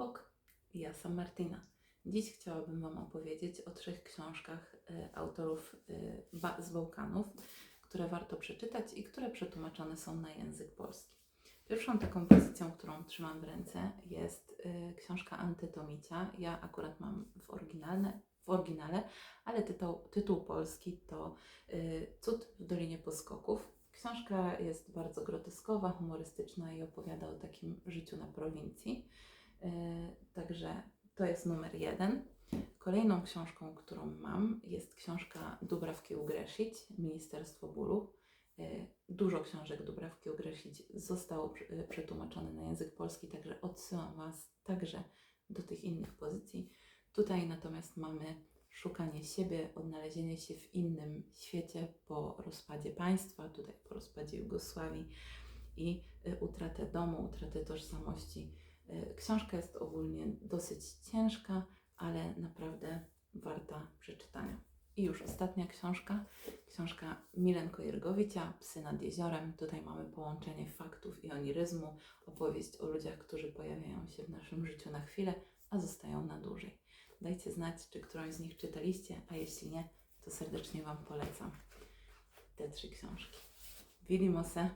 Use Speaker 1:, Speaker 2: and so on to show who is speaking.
Speaker 1: Bok ja sam Martina. Dziś chciałabym Wam opowiedzieć o trzech książkach e, autorów ba- z Bałkanów, które warto przeczytać i które przetłumaczone są na język polski. Pierwszą taką pozycją, którą trzymam w ręce jest e, książka Antytomicia. Ja akurat mam w, oryginalne, w oryginale, ale tytuł, tytuł polski to Cud w Dolinie Poskoków. Książka jest bardzo groteskowa, humorystyczna i opowiada o takim życiu na prowincji. E, Także to jest numer jeden. Kolejną książką, którą mam, jest książka Dubrawki Ugresić, Ministerstwo Bólu. E, Dużo książek Dubrawki Ugresić zostało e, przetłumaczone na język polski, także odsyłam Was także do tych innych pozycji. Tutaj natomiast mamy szukanie siebie, odnalezienie się w innym świecie po rozpadzie państwa, tutaj po rozpadzie Jugosławii i y, utratę domu, utratę tożsamości. Y, Książka jest ogólnie dosyć ciężka, ale naprawdę warta przeczytania. I już ostatnia książka, książka Milenko Jergowicia, Psy nad jeziorem. Tutaj mamy połączenie faktów i oniryzmu, opowieść o ludziach, którzy pojawiają się w naszym życiu na chwilę, a zostają na dłużej. Dajcie znać, czy którąś z nich czytaliście, a jeśli nie, to serdecznie Wam polecam te trzy książki. Widzimy się.